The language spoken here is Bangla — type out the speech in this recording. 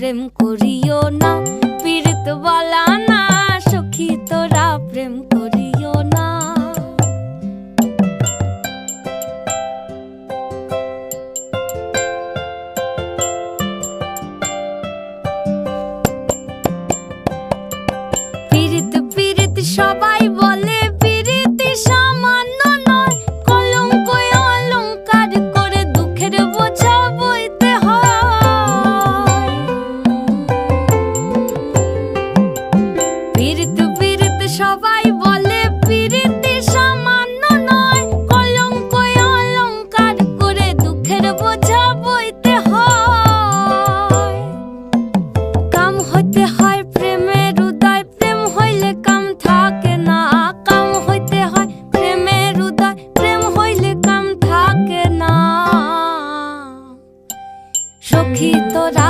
প্রেম করিও না।